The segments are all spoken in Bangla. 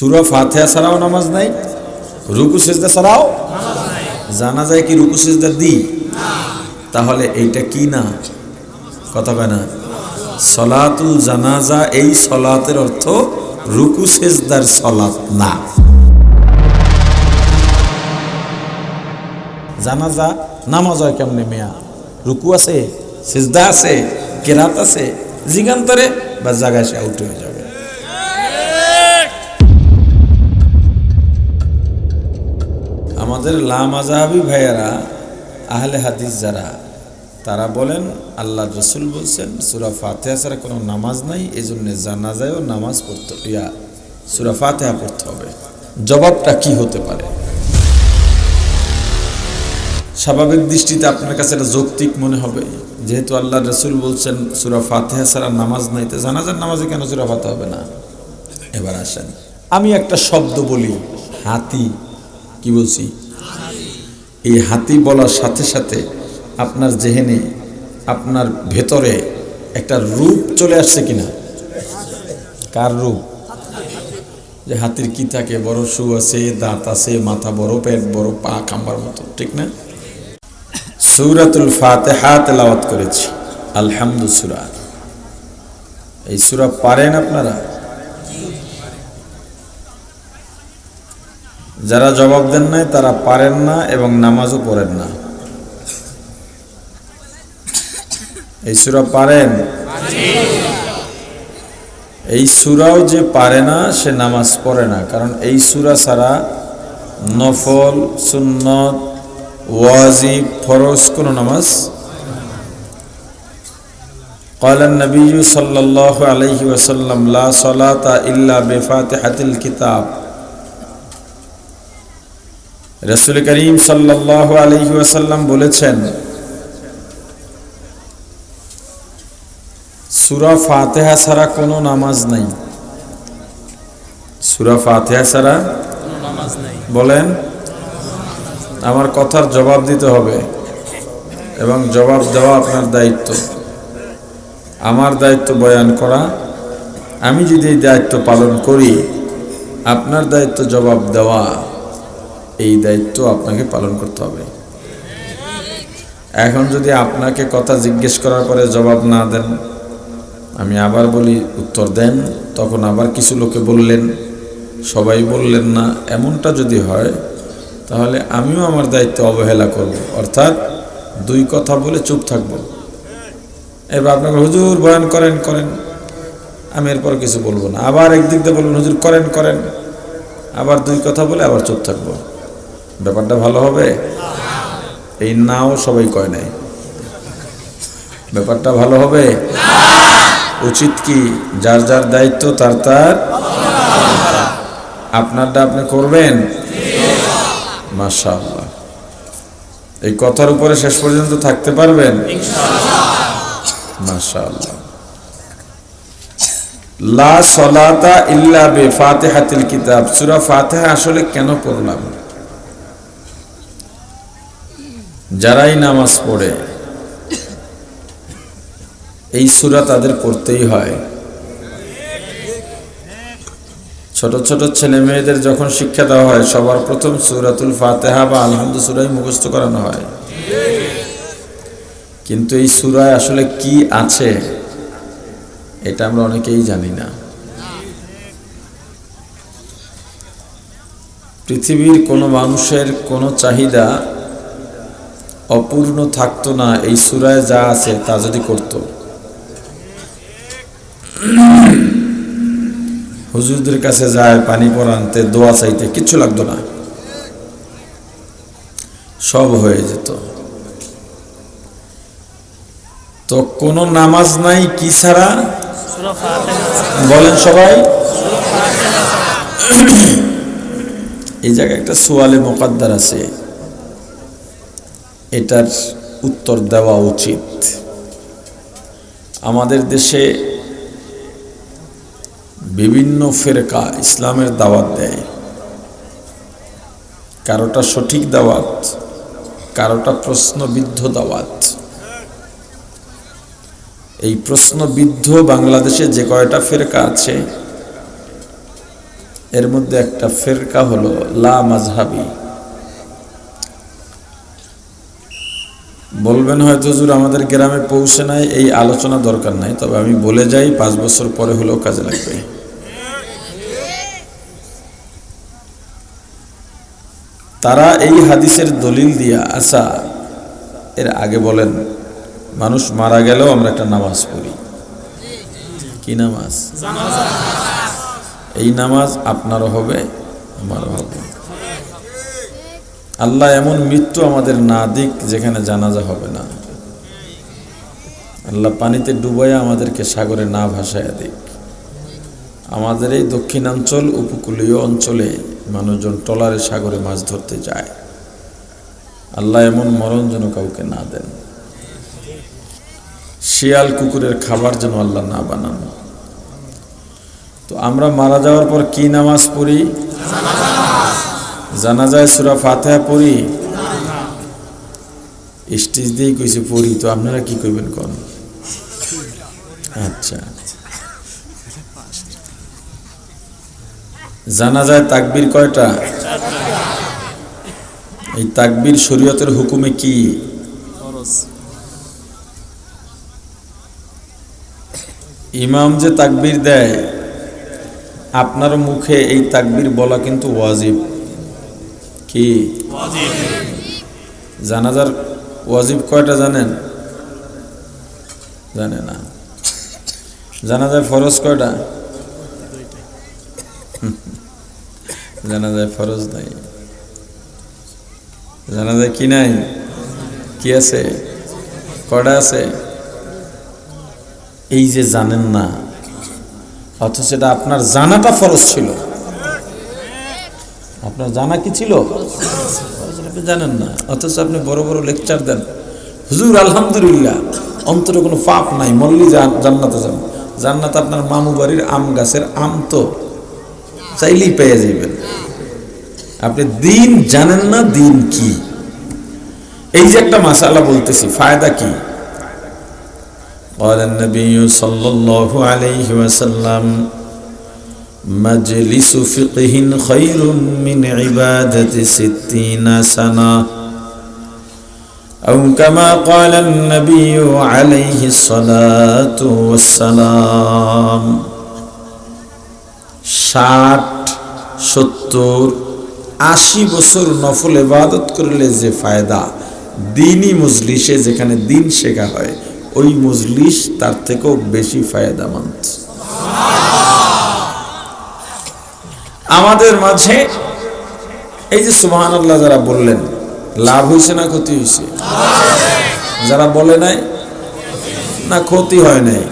সুরা ফাতেহা ছাড়াও নামাজ নাই? রুকু, সেজদা ছাড়াও? জানা যায় কি রুকু, সেজদা দি তাহলে এইটা কি না? কথা কয় না। সলাতুল জানাজা, এই সলাতের অর্থ রুকু, সেজদার সলাত না। জানাজা, নামাজ হয় কেমনে মেয়া? রুকু আছে, সেজদা আছে, কেরাত আছে, জিগান্তরে বা জায়গায় সে আউট হয়ে যাবে। আমাদের লামাজাহাবি ভাইয়েরা, আহলে হাদিস যারা, তারা বলেন, আল্লাহ রসুল বলছেন, সুরা ফাতেহা ছাড়া কোনো নামাজ নাই এই জন্য জানাজায়ও নামাজ পড়তে, ইয়া, সুরা ফাতেহা পড়তে হবে। জবাবটা কি হতে পারে? স্বাভাবিক দৃষ্টিতে আপনার কাছে এটা যৌক্তিক মনে হবে, যেহেতু আল্লাহ রসুল বলছেন, সুরা ফাতেহা ছাড়া নামাজ নাই, তো জানাজার নামাজে কেন সুরা ফাতে হবে না? এবার আসেন। আমি একটা শব্দ বলি, হাতি, কি বলছি? এই হাতি বলার সাথে সাথে আপনার জেহেনে, আপনার ভেতরে একটা রূপ চলে আসছে কিনা? কার রূপ? যে হাতির কি থাকে? বড় শু আছে, দাঁত আছে, মাথা বড়, পেট বড়, পা খাম্বার মতো, ঠিক না? সুরাতুল ফাতেহা তেলাওয়াত করেছি। আলহামদু সুরা এই সুরা পারেন আপনারা? যারা জবাব দেন নাই তারা পারেন না এবং নামাজও পড়েন না এই সুরা পারেন এই সুরাও যে পারে না সে নামাজ পড়ে না কারণ এই সুরা ছাড়া নফল সুন্নত ওয়াজিব ফরজ কোন নামাজ قال النبي صلى الله عليه وسلم لا صلاة إلا بفاتحة الكتاب রসুল করিম সাল্লাহ আলহি বলেছেন, সুরা ফাতেহা ছাড়া কোনো নামাজ নাই। সুরা ফাতেহা ছাড়া বলেন, আমার কথার জবাব দিতে হবে এবং জবাব দেওয়া আপনার দায়িত্ব। আমার দায়িত্ব বয়ান করা, আমি যদি এই দায়িত্ব পালন করি, আপনার দায়িত্ব জবাব দেওয়া। এই দায়িত্ব আপনাকে পালন করতে হবে। এখন যদি আপনাকে কথা জিজ্ঞেস করার পরে জবাব না দেন, আমি আবার বলি, উত্তর দেন। তখন আবার কিছু লোকে বললেন, সবাই বললেন না, এমনটা যদি হয়, তাহলে আমিও আমার দায়িত্ব অবহেলা করব। অর্থাৎ দুই কথা বলে চুপ থাকব। এবার আপনাকে হুজুর বয়ান করেন করেন। আমি এরপর কিছু বলব না। আবার একদিক দিয়ে বলবেন, হুজুর করেন করেন। আবার দুই কথা বলে আবার চুপ থাকব। ব্যাপারটা ভালো হবে? এই নাও সবাই কয় নাই। ব্যাপারটা ভালো হবে? উচিত কি? যার যার দায়িত্ব, তার তার। আপনারটা আপনি করবেন? মাশাআল্লাহ। এই কথার উপরে শেষ পর্যন্ত থাকতে পারবেন? লা সলাতা ইল্লা বে ফাতিহাতিল কিতাব। সূরা ফাতিহা আসলে কেন পড়লাম? যারাই নামাজ পড়ে, এই সুরা তাদের পড়তেই হয়। ছোট ছোট ছেলে মেয়েদের যখন শিক্ষা দেওয়া হয়, সবার প্রথম সুরাতুল ফাতেহা বা আলহামদু সুরাই মুখস্থ করানো হয়। কিন্তু এই সুরায় আসলে কি আছে, এটা আমরা অনেকেই জানি না। পৃথিবীর কোনো মানুষের কোনো চাহিদা অপূর্ণ থাকতো না এই সুরায় যা আছে তা যদি করত। হুজুরদের কাছে যায়, পানি পরানতে দোয়া চাইতে কিচ্ছু লাগতো না। সব হয়ে যেত। তো কোনো নামাজ নাই কি ছাড়া? বলেন সবাই। এই জায়গায় একটা সোয়ালে মোকাদ্দার আছে। এটার উত্তর দেওয়া উচিত। আমাদের দেশে বিভিন্ন ফেরকা ইসলামের দাওয়াত দেয়। কারোটা সঠিক দাওয়াত, কারোটা প্রশ্নবিদ্ধ দাওয়াত। এই প্রশ্নবিদ্ধ বাংলাদেশে যে কয়টা ফেরকা আছে, এর মধ্যে একটা ফেরকা হলো লা মাজহাবি বলবেন, হয়তো হুজুর আমাদের গ্রামে পৌঁছে নাই, এই আলোচনা দরকার নাই। তবে আমি বলে যাই, পাঁচ বছর পরে হলেও কাজে লাগবে। তারা এই হাদিসের দলিল দিয়া আচ্ছা এর আগে বলেন, মানুষ মারা গেলেও আমরা একটা নামাজ পড়ি। কি নামাজ? এই নামাজ আপনারও হবে, আমারও হবে। আল্লাহ এমন মৃত্যু আমাদের না দিক যেখানে জানাজা হবে না। আল্লাহ পানিতে ডুবাইয়া আমাদেরকে সাগরে না ভাসাইয়া দিক। আমাদের এই দক্ষিণাঞ্চল উপকূলীয় অঞ্চলে মানুষজন টলারে সাগরে মাছ ধরতে যায়। আল্লাহ এমন মরণ যেন কাউকে না দেন। শিয়াল কুকুরের খাবার যেন আল্লাহ না বানান। তো আমরা মারা যাওয়ার পর কি নামাজ পড়ি? জানাজায় সুরা ফাতেহা পড়ি। স্টেজ দিয়েই কইছে পড়ি তো আপনারা কি করবেন কোন? আচ্ছা। জানা যায় তাকবির কয়টা? এই তাকবির শরীয়তের হুকুমে কি? ইমাম যে তাকবির দেয় আপনার মুখে এই তাকবির বলা কিন্তু ওয়াজিব। কি? জানাজার ওয়াজিব কয়টা জানেন? জানে না। জানা যায় ফরজ কয়টা? জানা যায় ফরজ নাই। জানা যায় কি নাই? কি আছে? কয়টা আছে? এই যে জানেন না, অথচ এটা আপনার জানাটা ফরজ ছিল। আপনার জানা কি ছিল আপনি জানেন না অথচ আপনি বড় বড় লেকচার দেন হুজুর আলহামদুলিল্লাহ অন্তরে কোনো পাপ নাই মল্লি জান্নাতে যান জান্নাত আপনার মামু বাড়ির আম গাছের আম তো চাইলেই পেয়ে যাবেন আপনি দিন জানেন না দিন কি এই যে একটা মাসালা বলতেছি ফায়দা কি قال النبي صلى الله عليه وسلم مجلس فقه خير من عبادة ستين سنة أو كما قال النبي عليه الصلاة والسلام ষাট সত্তর আশি বছর নফল এবাদত করলে যে ফায়দা দিনই মজলিসে যেখানে দিন শেখা হয় ওই মজলিস তার থেকেও বেশি ফায়দামন্দ আমাদের মাঝে, এই যে সুবাহান আল্লাহ যারা বললেন, লাভ হয়েছে না ক্ষতি হয়েছে? যারা বলে নাই, না ক্ষতি হয় নাই,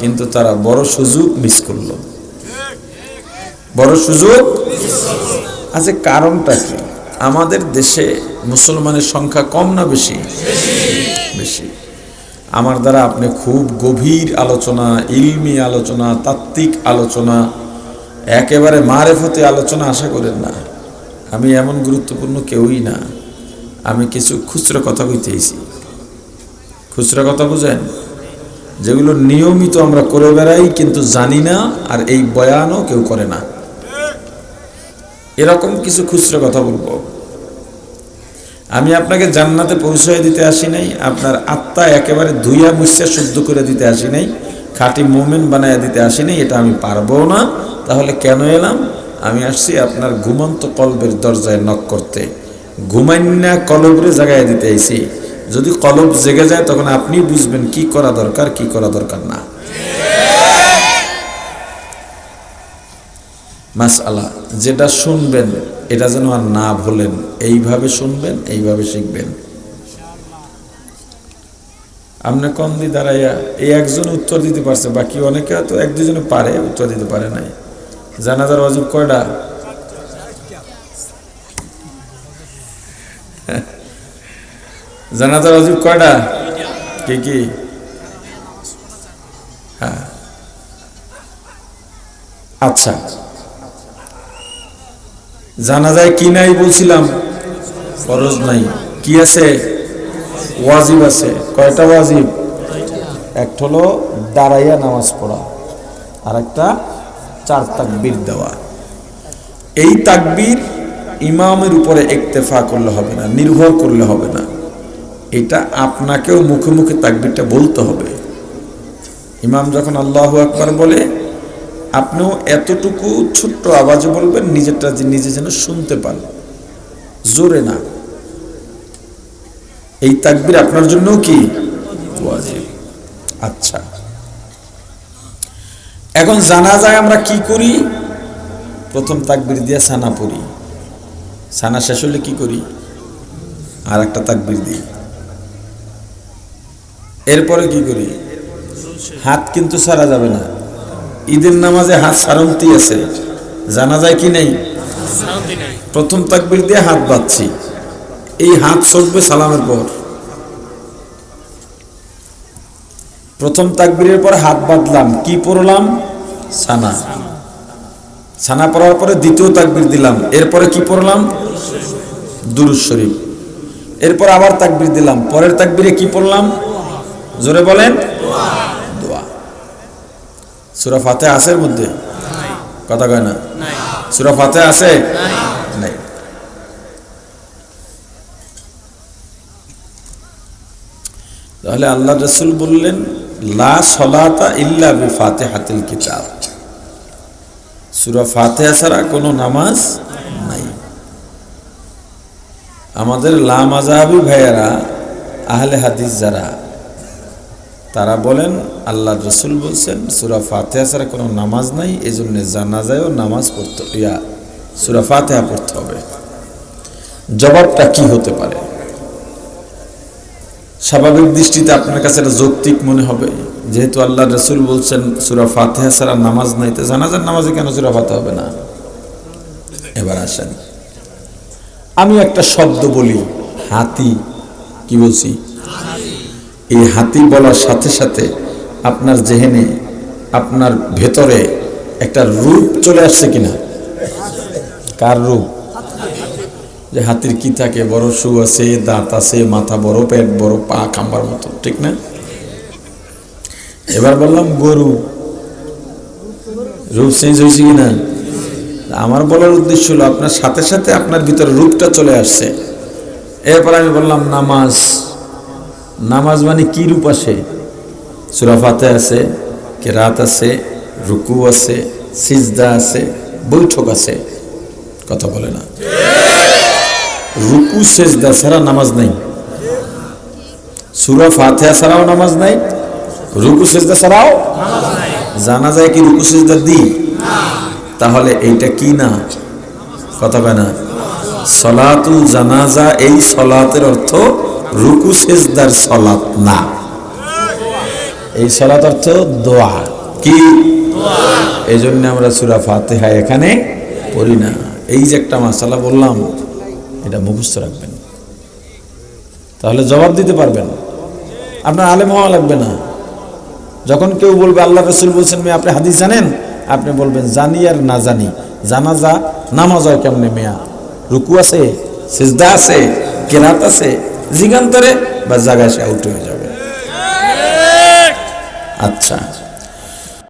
কিন্তু তারা বড় সুযোগ মিস করল। বড় সুযোগ আছে কারণটা কি? আমাদের দেশে মুসলমানের সংখ্যা কম না বেশি? বেশি। আমার দ্বারা আপনি খুব গভীর আলোচনা, ইলমি আলোচনা, তাত্ত্বিক আলোচনা একেবারে মারেফতে আলোচনা আশা করেন না। আমি এমন গুরুত্বপূর্ণ কেউই না। আমি কিছু খুচরো কথা কইতেছি খুচরো কথা বুঝেন? যেগুলো নিয়মিত আমরা করে বেড়াই কিন্তু জানি না আর এই বয়ানও কেউ করে না। এরকম কিছু খুচরো কথা বলব। আমি আপনাকে জান্নাতে পৌঁছায় দিতে আসি নাই, আপনার আত্মা একেবারে ধুইয়া মুসিয়া শুদ্ধ করে দিতে আসি নাই, খাঁটি মোমেন বানাইয়া দিতে আসি নাই, এটা আমি পারব না। তাহলে কেন এলাম? আমি আসছি আপনার ঘুমন্ত কলবের দরজায় নক করতে। ঘুমাইনা কলবরে জাগায় দিতে আইছি। যদি কলব জেগে যায়, তখন আপনি বুঝবেন কি করা দরকার, কি করা দরকার না। মাস আলা যেটা শুনবেন, এটা যেন আর না ভোলেন। এইভাবে শুনবেন, এইভাবে শিখবেন। আপনি কম দি দাঁড়াইয়া এই একজন উত্তর দিতে পারছে, বাকি অনেকে তো এক দুজনে পারে, উত্তর দিতে পারে নাই। জানাজার অজীব কয়টা? জানাজার অজীব কয়টা? কি কি? হ্যাঁ। আচ্ছা। জানা যায় কি নাই বলছিলাম? ফরজ নাই। কি আছে? ওয়াজিব আছে। কয়টা ওয়াজিব? একটা হলো দাঁড়াইয়া নামাজ পড়া আর একটা চার তাকবির দেওয়া। এই তাকবির ইমামের উপরে একতেফা করলে হবে না, নির্ভর করলে হবে না। এটা আপনাকেও মুখে মুখে তাকবিরটা বলতে হবে। ইমাম যখন আল্লাহ আকবার বলে, আপনিও এতটুকু ছোট্ট আওয়াজে বলবেন, নিজেরটা নিজে যেন শুনতে পান। জোরে না। এই তাকবির আপনার জন্য কি? আচ্ছা। এখন জানা যায় আমরা কি করি? প্রথম তাকবির দিয়ে সানা পড়ি। সানা শেষ হলে কি করি? আর একটা তাকবির দিই। এরপরে কি করি? হাত কিন্তু সারা যাবে না। ঈদের নামাজে হাত সারন্তি আছে। জানা যায় কি নেই? প্রথম তাকবির দিয়ে হাত বাঁধছি। এই হাত সরবে সালামের পর। প্রথম তাকবীরের পর হাত বাঁধলাম, কি পড়লাম? সানা। সানা পড়ার পরে দ্বিতীয় তাকবির দিলাম, এরপরে কি পড়লাম? দুরুজ শরীফ। এরপর আবার তাকবির দিলাম, পরের তাকবিরে কি পড়লাম? জোরে বলেন, দোয়া। সুরা ফাতে আছে মধ্যে? কথা কয় না? সুরা ফাতে আছে? নাই। তাহলে আল্লাহ রসুল বললেন লা সলাতা ইল্লা বি ফাতে হাতিল কিতাব। সুরা ফাতেহা ছাড়া কোনো নামাজ নাই। আমাদের লা মাজাহাবি ভাইয়েরা, আহলে হাদিস যারা, তারা বলেন আল্লাহ রসুল বলছেন, সুরা ফাতেহা ছাড়া কোনো নামাজ নাই এই জন্য জানাজায়ও নামাজ পড়তে, ইয়া, সুরা ফাতেহা পড়তে হবে। জবাবটা কি হতে পারে? স্বাভাবিক দৃষ্টিতে আপনার কাছে এটা যৌক্তিক মনে হবে। যেহেতু আল্লাহ রসুল বলছেন, সুরা ফাতেহা ছাড়া নামাজ নাই, তো জানাজার নামাজে কেন সুরা ফাতে হবে না? এবার আসেন। আমি একটা শব্দ বলি, হাতি। কি বলছি? এই হাতি বলার সাথে সাথে আপনার জেহেনে, আপনার ভেতরে একটা রূপ চলে আসছে কিনা? কার রূপ? যে হাতির কি থাকে, বড় শু আছে, দাঁত আছে, মাথা বড়, পেট বড়, পা খাম্বার মতো, ঠিক না? এবার বললাম, গরু। রূপ চেঞ্জ হয়েছে কিনা আমার বলার উদ্দেশ্য হলো, আপনার সাথে সাথে আপনার ভিতরে রূপটা চলে আসছে। এরপর আমি বললাম, নামাজ। নামাজ মানে কি রূপ আসে? সুরাফাতে আছে, কেরাত আছে, রুকু আছে, সিজদা আছে, বৈঠক আছে। কথা বলে না। রুকু, সেজদা ছাড়া নামাজ নাই। সুরা ফাতেহা ছাড়াও নামাজ নাই। রুকু, সেজদা ছাড়াও জানা যায় কি রুকু, সেজদা দি তাহলে এইটা কি না? কথা কয় না। সলাতুল জানাজা, এই সলাতের অর্থ রুকু, সেজদার সলাত না। এই সলাত অর্থ দোয়া। কি? এই জন্য আমরা সুরা ফাতেহা এখানে পড়ি না। এই যে একটা মাসালা বললাম এটা মুখস্থ রাখবেন। তাহলে জবাব দিতে পারবেন। আপনার আলেম হওয়া লাগবে না। যখন কেউ বলবে আল্লাহ রসুল বলছেন মেয়ে আপনি হাদিস জানেন? আপনি বলবেন জানি আর না জানি। জানা যা নামাজ হয় কেমনে মেয়া? রুকু আছে সিজদা আছে কেরাত আছে জিগান্তরে বা জায়গায় সে আউট হয়ে যাবে। আচ্ছা।